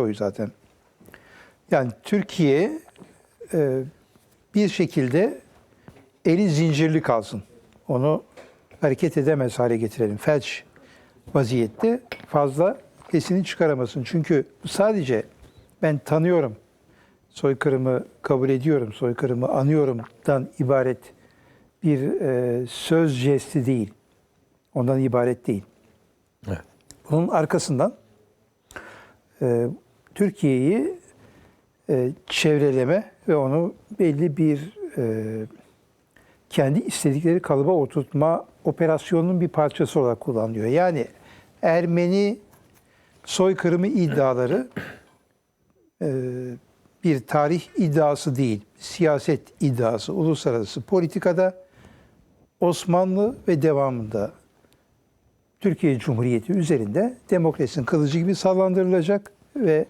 o zaten. Yani Türkiye e, bir şekilde eli zincirli kalsın. Onu hareket edemez hale getirelim. Felç vaziyette fazla sesini çıkaramasın. Çünkü sadece ben tanıyorum, soykırımı kabul ediyorum, soykırımı anıyorumdan ibaret bir e, söz jesti değil. Ondan ibaret değil. Evet. Bunun arkasından e, Türkiye'yi e, çevreleme ve onu belli bir e, kendi istedikleri kalıba oturtma operasyonunun bir parçası olarak kullanılıyor. Yani Ermeni soykırımı iddiaları e, bir tarih iddiası değil, siyaset iddiası. Uluslararası politikada Osmanlı ve devamında Türkiye Cumhuriyeti üzerinde demokrasinin kılıcı gibi sallandırılacak ve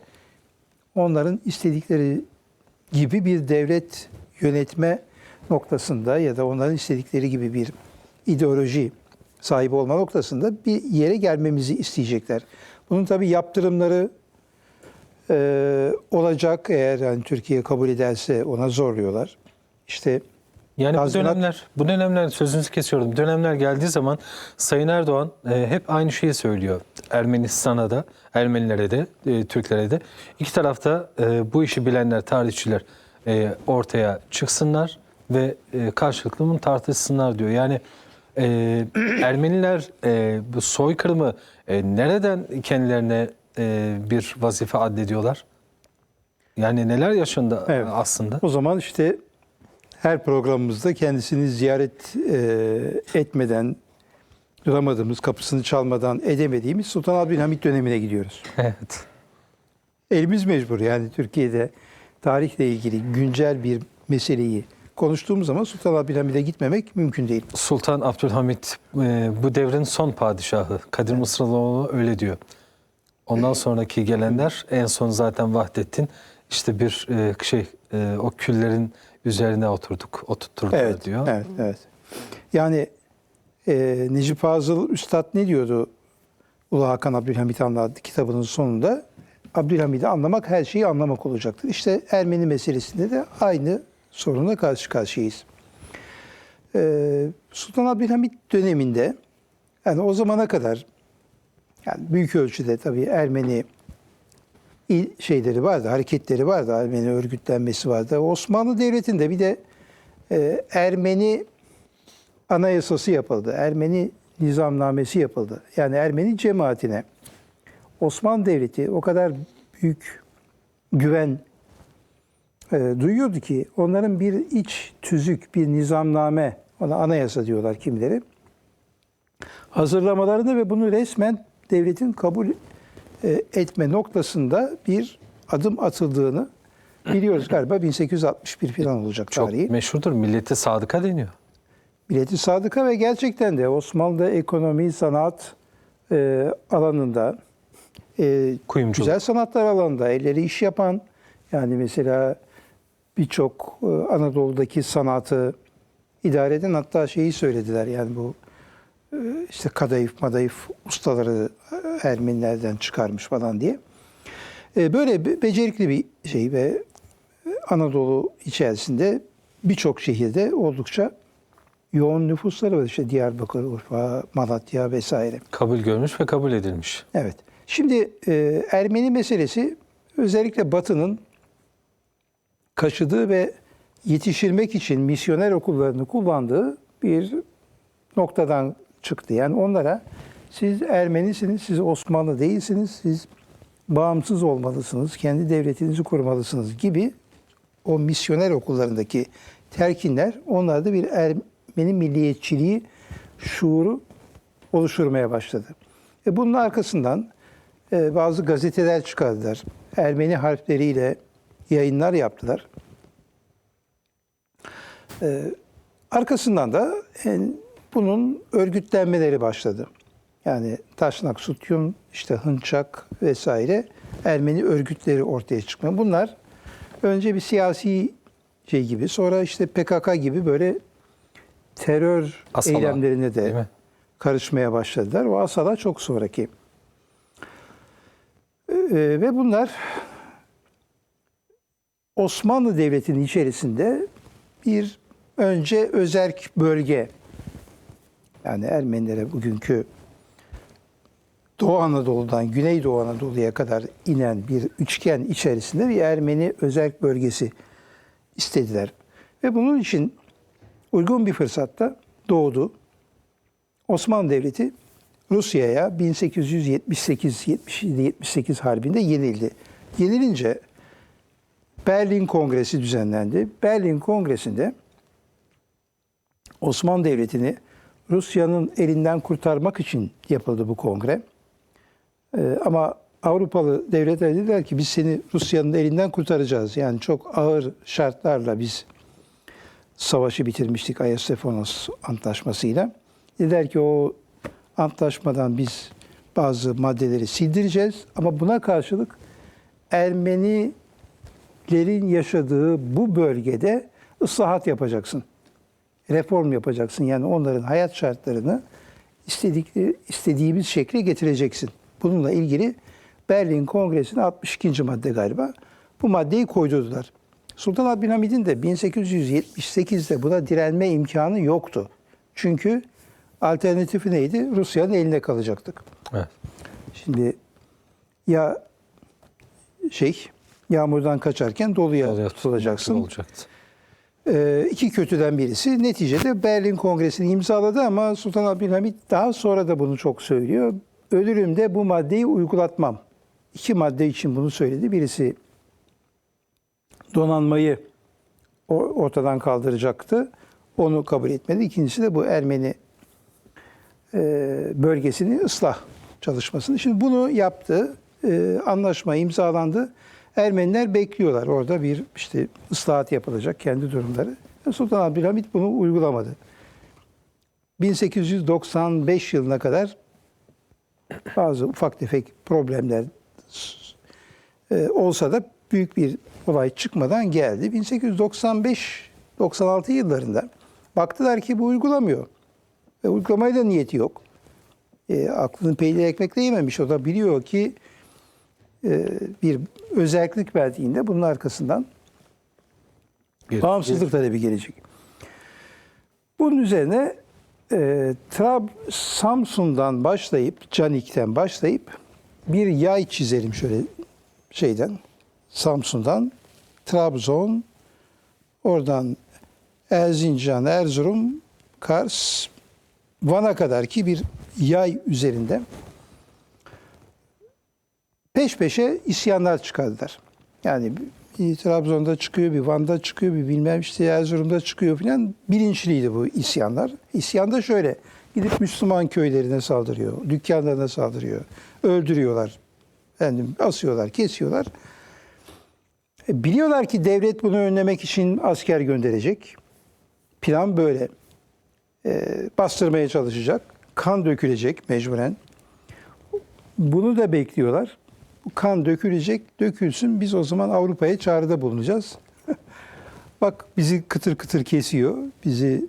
onların istedikleri gibi bir devlet yönetme noktasında ya da onların istedikleri gibi bir ideoloji sahibi olma noktasında bir yere gelmemizi isteyecekler. Bunun tabii yaptırımları e, olacak eğer yani Türkiye kabul ederse ona zorluyorlar. İşte Yani bu Tazminat- dönemler, bu dönemler sözünüzü kesiyorum. Dönemler geldiği zaman Sayın Erdoğan e, hep aynı şeyi söylüyor. Ermenistan'a da, Ermenilere de, e, Türklere de. İki tarafta e, bu işi bilenler, tarihçiler e, ortaya çıksınlar ve e, karşılıklı bunu tartışsınlar diyor. Yani e, Ermeniler e, bu soykırımı e, nereden kendilerine e, bir vazife addediyorlar? Yani neler yaşandı Evet. aslında? O zaman işte her programımızda kendisini ziyaret e, etmeden, duramadığımız, kapısını çalmadan edemediğimiz Sultan Abdülhamit dönemine gidiyoruz. Evet. Elimiz mecbur yani Türkiye'de tarihle ilgili güncel bir meseleyi konuştuğumuz zaman Sultan Abdülhamid'e gitmemek mümkün değil. Sultan Abdülhamit e, bu devrin son padişahı. Kadir Mısırlıoğlu öyle diyor. Ondan sonraki gelenler en son zaten Vahdettin işte bir e, şey e, o küllerin üzerine oturduk, oturtturdular Evet, diyor. evet, evet. Yani e, Necip Fazıl Üstad ne diyordu Ulu Hakan Abdülhamit adlı kitabının sonunda? Abdülhamid'i anlamak her şeyi anlamak olacaktır. İşte Ermeni meselesinde de aynı sorunla karşı karşıyayız. E, Sultan Abdülhamit döneminde yani o zamana kadar yani büyük ölçüde tabii Ermeni şeyleri vardı, hareketleri vardı, Ermeni örgütlenmesi vardı. Osmanlı Devleti'nde bir de e, Ermeni anayasası yapıldı. Ermeni nizamnamesi yapıldı. Yani Ermeni cemaatine Osmanlı Devleti o kadar büyük güven e, duyuyordu ki onların bir iç tüzük, bir nizamname, ona anayasa diyorlar kimileri, hazırlamalarını ve bunu resmen devletin kabul etme noktasında bir adım atıldığını biliyoruz galiba 1861 falan olacak Çok tarihi. meşhurdur. Millete sadıka deniyor. Milleti sadıka ve gerçekten de Osmanlı'da ekonomi, sanat e, alanında, e, Kuyumculuk. güzel sanatlar alanında elleri iş yapan, yani mesela birçok e, Anadolu'daki sanatı idare eden hatta şeyi söylediler yani bu e, işte kadayıf madayıf ustaları e, Ermenilerden çıkarmış falan diye. E, böyle be- becerikli bir şey ve e, Anadolu içerisinde birçok şehirde oldukça yoğun nüfusları var. İşte Diyarbakır, Urfa, Malatya vesaire. Kabul görmüş ve kabul edilmiş. Evet. Şimdi e, Ermeni meselesi özellikle Batı'nın kaşıdığı ve yetiştirmek için misyoner okullarını kullandığı bir noktadan çıktı. Yani onlara siz Ermenisiniz, siz Osmanlı değilsiniz, siz bağımsız olmalısınız, kendi devletinizi kurmalısınız gibi o misyoner okullarındaki telkinler onlarda bir Ermeni milliyetçiliği şuuru oluşturmaya başladı. E bunun arkasından e, bazı gazeteler çıkardılar. Ermeni harfleriyle yayınlar yaptılar. E, arkasından da e, bunun örgütlenmeleri başladı. Yani Taşnak Sutyun, işte Hınçak vesaire Ermeni örgütleri ortaya çıkma. Bunlar önce bir siyasi şey gibi, sonra işte PKK gibi böyle terör Asala, eylemlerine de karışmaya başladılar. O Asala çok sonraki. Ee, ve bunlar Osmanlı Devleti'nin içerisinde bir önce özerk bölge yani Ermenilere bugünkü Doğu Anadolu'dan Güneydoğu Anadolu'ya kadar inen bir üçgen içerisinde bir Ermeni özerk bölgesi istediler. Ve bunun için uygun bir fırsatta doğdu. Osmanlı Devleti Rusya'ya 1878-77-78 harbinde yenildi. Yenilince Berlin Kongresi düzenlendi. Berlin Kongresi'nde Osmanlı Devleti'ni Rusya'nın elinden kurtarmak için yapıldı bu kongre. Ee, ama Avrupalı devletler dediler ki biz seni Rusya'nın elinden kurtaracağız. Yani çok ağır şartlarla biz savaşı bitirmiştik Ayastefanos Antlaşması'yla. Dediler ki o antlaşmadan biz bazı maddeleri sildireceğiz ama buna karşılık Ermenilerin yaşadığı bu bölgede ıslahat yapacaksın. Reform yapacaksın. Yani onların hayat şartlarını istedikleri, istediğimiz şekle getireceksin. Bununla ilgili Berlin Kongresi'ne 62. madde galiba. Bu maddeyi koydurdular. Sultan Abdülhamid'in de 1878'de buna direnme imkanı yoktu. Çünkü alternatifi neydi? Rusya'nın eline kalacaktık. Evet. Şimdi ya şey yağmurdan kaçarken doluya Oluyor, tutulacaksın. Olacaktı. Ee, iki kötüden birisi. Neticede Berlin Kongresi'ni imzaladı ama Sultan Abdülhamit daha sonra da bunu çok söylüyor. Ölürümde bu maddeyi uygulatmam. İki madde için bunu söyledi. Birisi donanmayı ortadan kaldıracaktı. Onu kabul etmedi. İkincisi de bu Ermeni e, bölgesini ıslah çalışmasını. Şimdi bunu yaptı. E, anlaşma imzalandı. Ermeniler bekliyorlar. Orada bir işte ıslahat yapılacak kendi durumları. Sultan Abdülhamit bunu uygulamadı. 1895 yılına kadar bazı ufak tefek problemler e, olsa da büyük bir olay çıkmadan geldi. 1895-96 yıllarında baktılar ki bu uygulamıyor. Ve uygulamaya da niyeti yok. E, aklını peynir ekmekle yememiş. O da biliyor ki bir özellik verdiğinde bunun arkasından Bir- bağımsızlık talebi gelecek. Bunun üzerine e, Trab Samsun'dan başlayıp, Canik'ten başlayıp bir yay çizelim şöyle şeyden, Samsun'dan, Trabzon, oradan Erzincan, Erzurum, Kars, Van'a kadar ki bir yay üzerinde peş peşe isyanlar çıkardılar. Yani bir Trabzon'da çıkıyor, bir Van'da çıkıyor, bir bilmem işte Erzurum'da çıkıyor falan. Bilinçliydi bu isyanlar. İsyan da şöyle, gidip Müslüman köylerine saldırıyor, dükkanlarına saldırıyor, öldürüyorlar, efendim, asıyorlar, kesiyorlar. E, biliyorlar ki devlet bunu önlemek için asker gönderecek. Plan böyle. E, bastırmaya çalışacak. Kan dökülecek mecburen. Bunu da bekliyorlar. Bu kan dökülecek, dökülsün. Biz o zaman Avrupa'ya çağrıda bulunacağız. Bak bizi kıtır kıtır kesiyor, bizi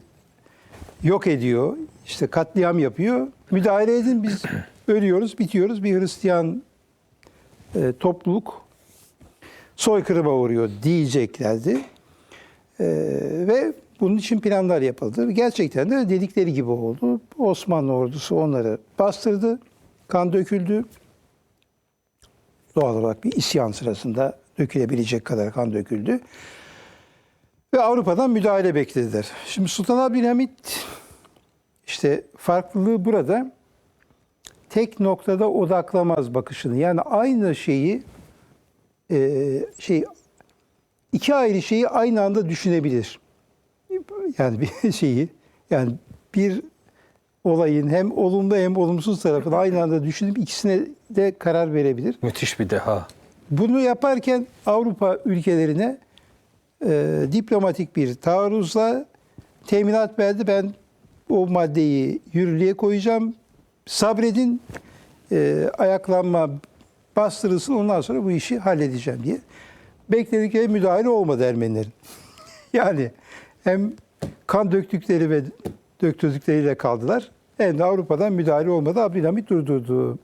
yok ediyor, işte katliam yapıyor. Müdahale edin biz ölüyoruz, bitiyoruz. Bir Hristiyan e, topluluk soykırıma uğruyor diyeceklerdi. E, ve bunun için planlar yapıldı. Gerçekten de dedikleri gibi oldu. Osmanlı ordusu onları bastırdı, kan döküldü doğal olarak bir isyan sırasında dökülebilecek kadar kan döküldü. Ve Avrupa'dan müdahale beklediler. Şimdi Sultan Abdülhamit işte farklılığı burada tek noktada odaklamaz bakışını. Yani aynı şeyi e, şey iki ayrı şeyi aynı anda düşünebilir. Yani bir şeyi yani bir olayın hem olumlu hem olumsuz tarafını aynı anda düşünüp ikisine de karar verebilir. Müthiş bir deha. Bunu yaparken Avrupa ülkelerine e, diplomatik bir taarruzla teminat verdi. Ben o maddeyi yürürlüğe koyacağım. Sabredin, e, ayaklanma bastırılsın ondan sonra bu işi halledeceğim diye. Bekledikleri müdahale olmadı Ermenilerin. yani hem kan döktükleri ve döktürdükleriyle kaldılar. De Avrupa'dan müdahale olmadı. Abdülhamit durdurdu.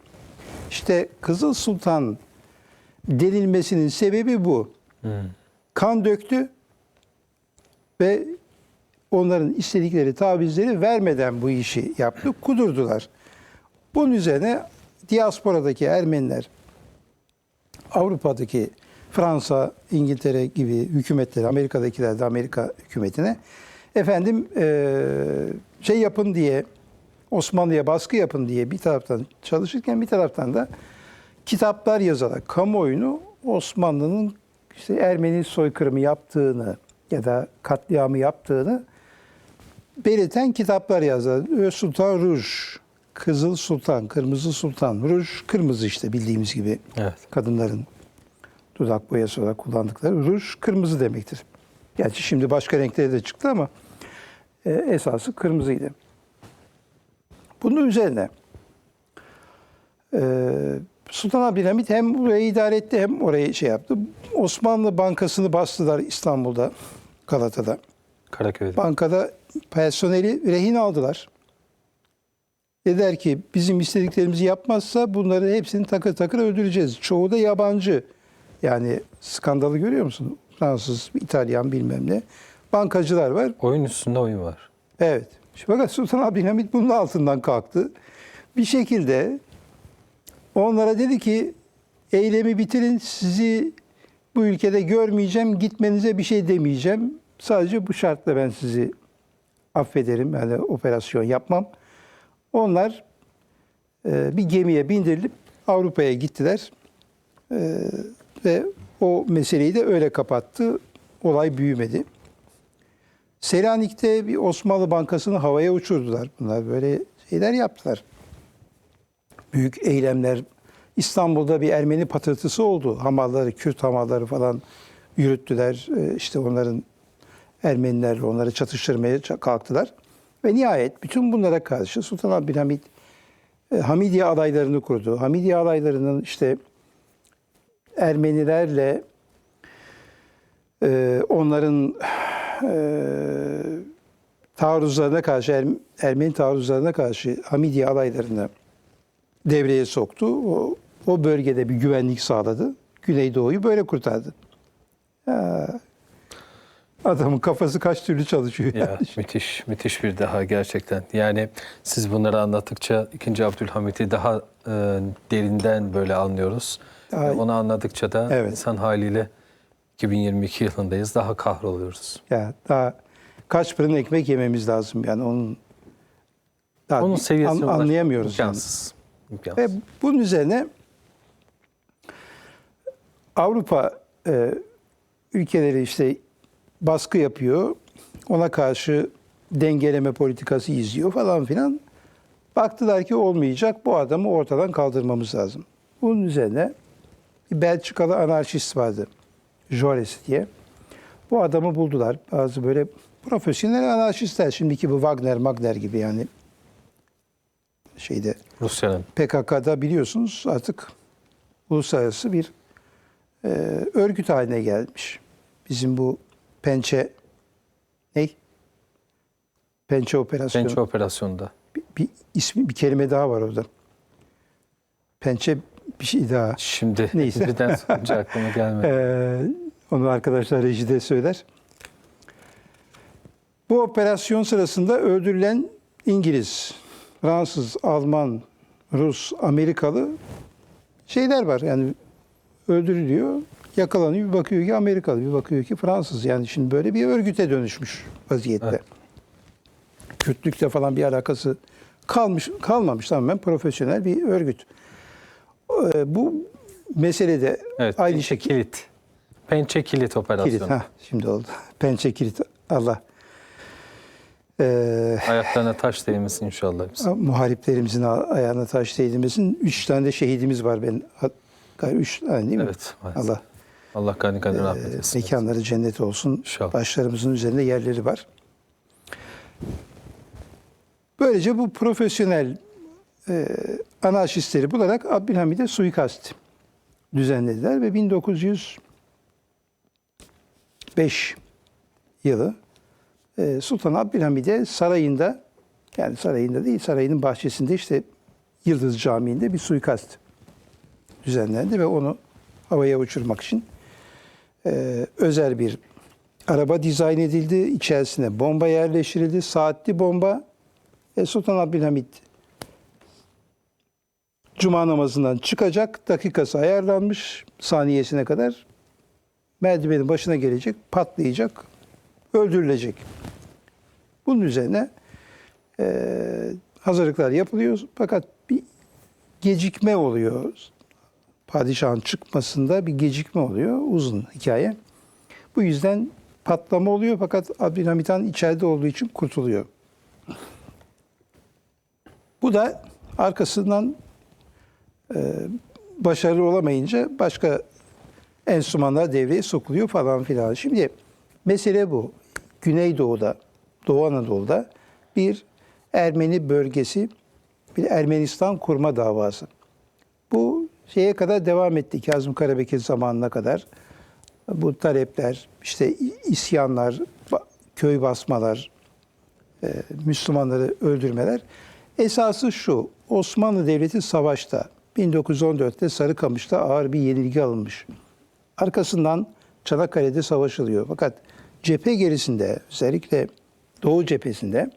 İşte Kızıl Sultan denilmesinin sebebi bu. Kan döktü ve onların istedikleri tavizleri vermeden bu işi yaptı, kudurdular. Bunun üzerine diasporadaki Ermeniler Avrupa'daki Fransa, İngiltere gibi hükümetleri, Amerika'dakiler de Amerika hükümetine efendim şey yapın diye Osmanlı'ya baskı yapın diye bir taraftan çalışırken bir taraftan da kitaplar yazarak kamuoyunu Osmanlı'nın işte Ermeni soykırımı yaptığını ya da katliamı yaptığını belirten kitaplar yazdı. Sultan Ruj, Kızıl Sultan, Kırmızı Sultan, Ruj kırmızı işte bildiğimiz gibi Evet. kadınların dudak boyası olarak kullandıkları ruj kırmızı demektir. Gerçi şimdi başka renkleri de çıktı ama e, esası kırmızıydı. Bunun üzerine e, Sultan Abdülhamit hem burayı idare etti hem orayı şey yaptı. Osmanlı Bankası'nı bastılar İstanbul'da, Galata'da. Karaköy'de. Bankada personeli rehin aldılar. Dediler ki bizim istediklerimizi yapmazsa bunları hepsini takır takır öldüreceğiz. Çoğu da yabancı. Yani skandalı görüyor musun? Fransız, İtalyan bilmem ne. Bankacılar var. Oyun üstünde oyun var. Evet. Fakat Sultan Abdülhamit bunun altından kalktı. Bir şekilde onlara dedi ki eylemi bitirin sizi bu ülkede görmeyeceğim, gitmenize bir şey demeyeceğim. Sadece bu şartla ben sizi affederim, yani operasyon yapmam. Onlar e, bir gemiye bindirilip Avrupa'ya gittiler E, ve o meseleyi de öyle kapattı. Olay büyümedi. Selanik'te bir Osmanlı Bankası'nı havaya uçurdular. Bunlar böyle şeyler yaptılar. Büyük eylemler. İstanbul'da bir Ermeni patırtısı oldu. Hamalları, Kürt hamalları falan yürüttüler. Ee, İşte onların Ermenilerle onları çatıştırmaya ça- kalktılar. Ve nihayet bütün bunlara karşı Sultan Abdülhamit e, Hamidiye adaylarını kurdu. Hamidiye adaylarının işte Ermenilerle e, onların e, taarruzlarına karşı, Er- Ermeni taarruzlarına karşı Hamidiye alaylarını devreye soktu. O, o bölgede bir güvenlik sağladı. Güneydoğu'yu böyle kurtardı. Ya, adamın kafası kaç türlü çalışıyor. Ya müthiş, müthiş bir daha gerçekten. Yani siz bunları anlattıkça 2. Abdülhamit'i daha e, derinden böyle anlıyoruz. Ve onu anladıkça da Evet. insan haliyle 2022 yılındayız. Daha kahroluyoruz. Ya daha kaç fırın ekmek yememiz lazım yani onun daha Onun bir seviyesine an- anlayamıyoruz. yani. imkansız. Ve İmkansız. bunun üzerine Avrupa e, ülkeleri işte baskı yapıyor. Ona karşı dengeleme politikası izliyor falan filan. Baktılar ki olmayacak. Bu adamı ortadan kaldırmamız lazım. Bunun üzerine bir Belçikalı anarşist vardı. Jores diye. Bu adamı buldular. Bazı böyle profesyonel anarşistler. Şimdiki bu Wagner, Magner gibi yani şeyde Rusya'nın PKK'da biliyorsunuz artık uluslararası bir e, örgüt haline gelmiş. Bizim bu pençe ne? Pençe operasyonu. Pençe operasyonunda. Bir, bir ismi bir kelime daha var orada. Pençe bir şey daha. Şimdi Neyse. birden sorunca aklıma gelmedi. Ee, onu arkadaşlar rejide söyler. Bu operasyon sırasında öldürülen İngiliz, Fransız, Alman, Rus, Amerikalı şeyler var. Yani öldürülüyor, yakalanıyor, bir bakıyor ki Amerikalı, bir bakıyor ki Fransız. Yani şimdi böyle bir örgüte dönüşmüş vaziyette. Evet. Kürtlükle falan bir alakası kalmış kalmamış tamamen profesyonel bir örgüt. Ee, bu meselede Evet, aynı şekilde kilit. Pençe kilit operasyonu. Kilit. Ha, şimdi oldu. Pençe kilit. Allah. Ee, Ayaklarına taş değmesin inşallah. Biz. muhariplerimizin ayağına taş değdirmesin. Üç tane de şehidimiz var ben. Üç tane değil mi? Evet. maalesef. Allah Allah gani gani e, rahmet etsin. mekanları cennet olsun. İnşallah. Başlarımızın üzerinde yerleri var. Böylece bu profesyonel e, anarşistleri bularak Abdülhamid'e suikast düzenlediler ve 1905 yılı e, Sultan Abdülhamid'e sarayında yani sarayında değil sarayının bahçesinde işte Yıldız Camii'nde bir suikast düzenlendi ve onu havaya uçurmak için e, özel bir araba dizayn edildi. İçerisine bomba yerleştirildi. Saatli bomba. E, Sultan Abdülhamit Cuma namazından çıkacak. Dakikası ayarlanmış saniyesine kadar. Merdivenin başına gelecek, patlayacak, öldürülecek. Bunun üzerine e, hazırlıklar yapılıyor. Fakat bir gecikme oluyor. Padişahın çıkmasında bir gecikme oluyor. Uzun hikaye. Bu yüzden patlama oluyor fakat Abdülhamit Han içeride olduğu için kurtuluyor. Bu da arkasından başarılı olamayınca başka enstrümanlar devreye sokuluyor falan filan. Şimdi mesele bu. Güneydoğu'da, Doğu Anadolu'da bir Ermeni bölgesi, bir Ermenistan kurma davası. Bu şeye kadar devam etti Kazım Karabekir zamanına kadar. Bu talepler, işte isyanlar, köy basmalar, e, Müslümanları öldürmeler. Esası şu, Osmanlı Devleti savaşta 1914'te Sarıkamış'ta ağır bir yenilgi alınmış. Arkasından Çanakkale'de savaşılıyor. Fakat cephe gerisinde özellikle Doğu cephesinde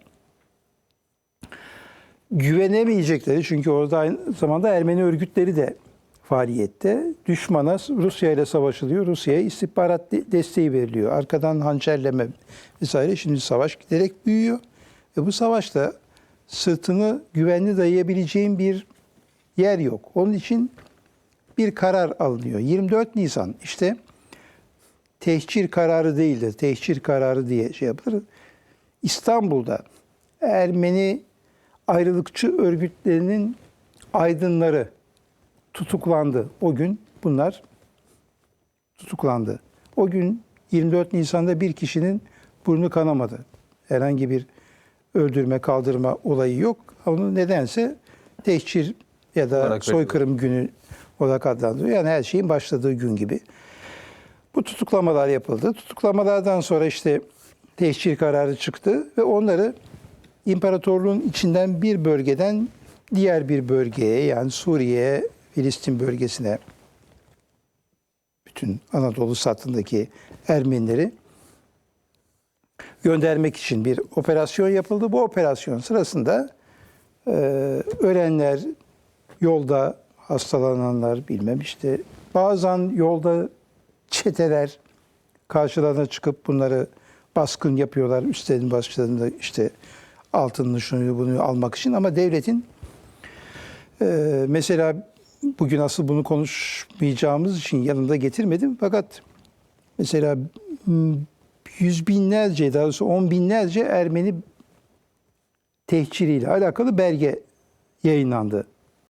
güvenemeyecekleri çünkü orada aynı zamanda Ermeni örgütleri de faaliyette. Düşmana Rusya ile savaşılıyor. Rusya'ya istihbarat de- desteği veriliyor. Arkadan hançerleme vesaire. Şimdi savaş giderek büyüyor. Ve bu savaşta sırtını güvenli dayayabileceğin bir yer yok. Onun için bir karar alınıyor. 24 Nisan işte tehcir kararı değildir. Tehcir kararı diye şey yapılır. İstanbul'da Ermeni ayrılıkçı örgütlerinin aydınları tutuklandı. O gün bunlar tutuklandı. O gün 24 Nisan'da bir kişinin burnu kanamadı. Herhangi bir öldürme, kaldırma olayı yok. Onu nedense tehcir ya da soykırım günü olarak adlandırıyor. Yani her şeyin başladığı gün gibi. Bu tutuklamalar yapıldı. Tutuklamalardan sonra işte tehcir kararı çıktı ve onları imparatorluğun içinden bir bölgeden diğer bir bölgeye yani Suriye, Filistin bölgesine bütün Anadolu satındaki Ermenileri göndermek için bir operasyon yapıldı. Bu operasyon sırasında e, ölenler, yolda hastalananlar bilmem işte bazen yolda çeteler karşılarına çıkıp bunları baskın yapıyorlar. Üstlerin başlarında işte altınını şunu bunu almak için ama devletin e, mesela bugün asıl bunu konuşmayacağımız için yanında getirmedim fakat mesela yüz binlerce daha doğrusu on binlerce Ermeni tehciriyle alakalı belge yayınlandı.